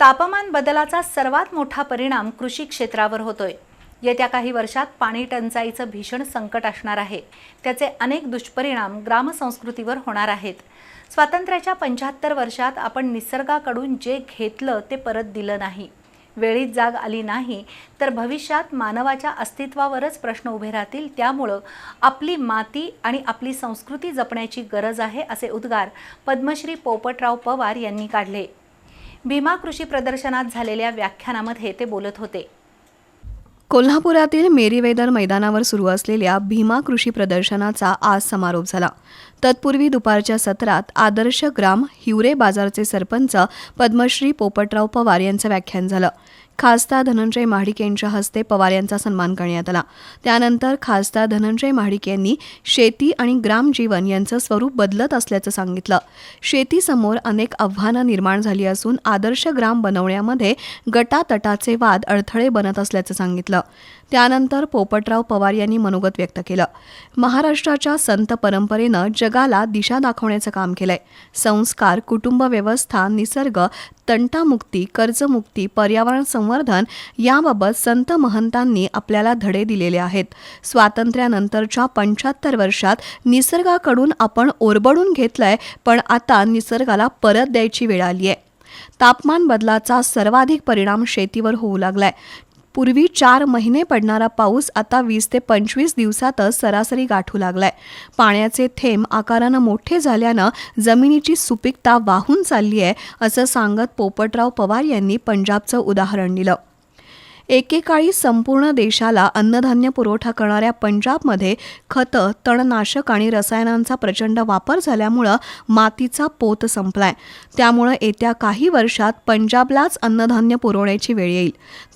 तापमान बदलाचा सर्वात मोठा परिणाम कृषी क्षेत्रावर होतोय. येत्या काही वर्षात पाणी टंचाईचं भीषण संकट असणार आहे. त्याचे अनेक दुष्परिणाम ग्रामसंस्कृतीवर होणार आहेत. स्वातंत्र्याच्या पंच्याहत्तर वर्षात आपण निसर्गाकडून जे घेतलं ते परत दिलं नाही. वेळीच जाग आली नाही तर भविष्यात मानवाच्या अस्तित्वावरच प्रश्न उभे राहतील. त्यामुळं आपली माती आणि आपली संस्कृती जपण्याची गरज आहे असे उद्गार पद्मश्री पोपटराव पवार यांनी काढले. भीमा कृषी प्रदर्शनात झालेल्या व्याख्यानामध्ये ते बोलत होते. कोल्हापुरातील मेरीवेदर मैदानावर सुरू असलेल्या भीमा कृषी प्रदर्शनाचा आज समारोप झाला. तत्पूर्वी दुपारच्या सत्रात आदर्श ग्राम हिवरे बाजारचे सरपंच पद्मश्री पोपटराव पवार यांचं व्याख्यान झालं. खासदार धनंजय महाडिक यांच्या हस्ते पवार यांचा सन्मान करण्यात आला. त्यानंतर खासदार धनंजय महाडिक यांनी शेती आणि ग्रामजीवन यांचं स्वरूप बदलत असल्याचं सांगितलं. शेतीसमोर अनेक आव्हानं निर्माण झाली असून आदर्श ग्राम बनवण्यामध्ये गटातटाचे वाद अडथळे बनत असल्याचं सांगितलं. त्यानंतर पोपटराव पवार यांनी मनोगत व्यक्त केलं. महाराष्ट्राच्या संत परंपरेनं जगाला दिशा दाखवण्याचं काम केलंय. संस्कार कुटुंब व्यवस्था निसर्ग तंटामुक्ती कर्जमुक्ती पर्यावरण संवर्धन याबाबत संत महंतांनी आपल्याला धडे दिलेले आहेत. स्वातंत्र्यानंतरच्या पंच्याहत्तर वर्षात निसर्गाकडून आपण ओरबडून घेतलंय पण आता निसर्गाला परत द्यायची वेळ आली आहे तापमान बदलाचा सर्वाधिक परिणाम शेतीवर होऊ लागलाय. पूर्वी चार महिने पडणारा पाऊस आता वीस ते पंचवीस दिवसातच सरासरी गाठू लागलाय. पाण्याचे थेंब आकारानं मोठे झाल्यानं जमिनीची सुपीकता वाहून चालली आहे असं सांगत पोपटराव पवार यांनी पंजाबचं उदाहरण दिलं. एकेकाळी संपूर्ण देशाला अन्नधान्य पुरवठा करणाऱ्या पंजाबमध्ये खतं तणनाशक आणि रसायनांचा प्रचंड वापर झाल्यामुळं मातीचा पोत संपलाय. त्यामुळं येत्या काही वर्षात पंजाबलाच अन्नधान्य पुरवण्याची वेळ येईल.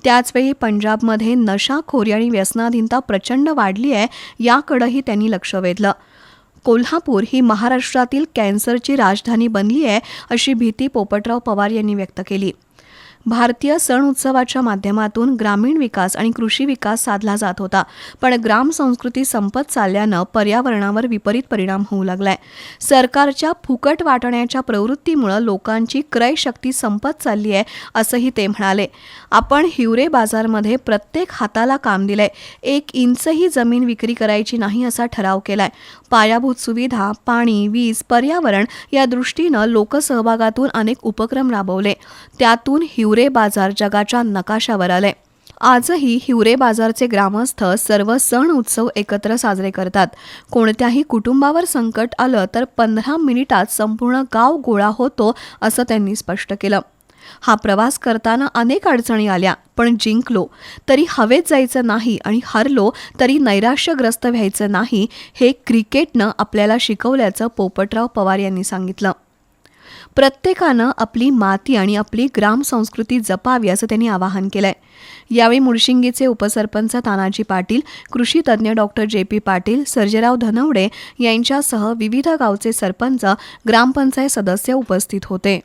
त्याचवेळी पंजाबमध्ये नशाखोरी आणि व्यसनाधीनता प्रचंड वाढली आहे याकडंही त्यांनी लक्ष वेधलं. कोल्हापूर ही महाराष्ट्रातील कॅन्सरची राजधानी बनली आहे अशी भीती पोपटराव पवार यांनी व्यक्त केली. भारतीय सण उत्सवाच्या माध्यमातून ग्रामीण विकास आणि कृषी विकास साधला जात होता. पण ग्राम संस्कृती संपत चालल्यानं पर्यावरणावर विपरीत परिणाम होऊ लागलाय. सरकारच्या फुकट वाटण्याच्या प्रवृत्तीमुळं लोकांची क्रयशक्ती संपत चालली आहे असंही ते म्हणाले. आपण हिवरे बाजारमध्ये प्रत्येक हाताला काम दिलंय. एक इंचही जमीन विक्री करायची नाही असा ठराव केलाय. पायाभूत सुविधा पाणी वीज पर्यावरण या दृष्टीनं लोकसहभागातून अनेक उपक्रम राबवले. त्यातून हिवरे बाजार जगाच्या नकाशावर आले. आजही हिवरे बाजारचे ग्रामस्थ सर्व सण उत्सव एकत्र साजरे करतात. कोणत्याही कुटुंबावर संकट आलं तर पंधरा मिनिटात संपूर्ण गाव गोळा होतो असं त्यांनी स्पष्ट केलं. हा प्रवास करताना अनेक अडचणी आल्या पण जिंकलो. तरी हवेत जायचं नाही आणि हरलो तरी नैराश्यग्रस्त व्हायचं नाही हे क्रिकेटनं आपल्याला शिकवल्याचं पोपटराव पवार यांनी सांगितलं. प्रत्येकानं आपली माती आणि आपली ग्रामसंस्कृती जपावी असं त्यांनी आवाहन केलंय. यावेळी मुळशिंगीचे उपसरपंच तानाजी पाटील कृषी तज्ज्ञ doctor J P Patil Sarjerao Dhanawade यांच्यासह विविध गावचे सरपंच ग्रामपंचायत सदस्य उपस्थित होते.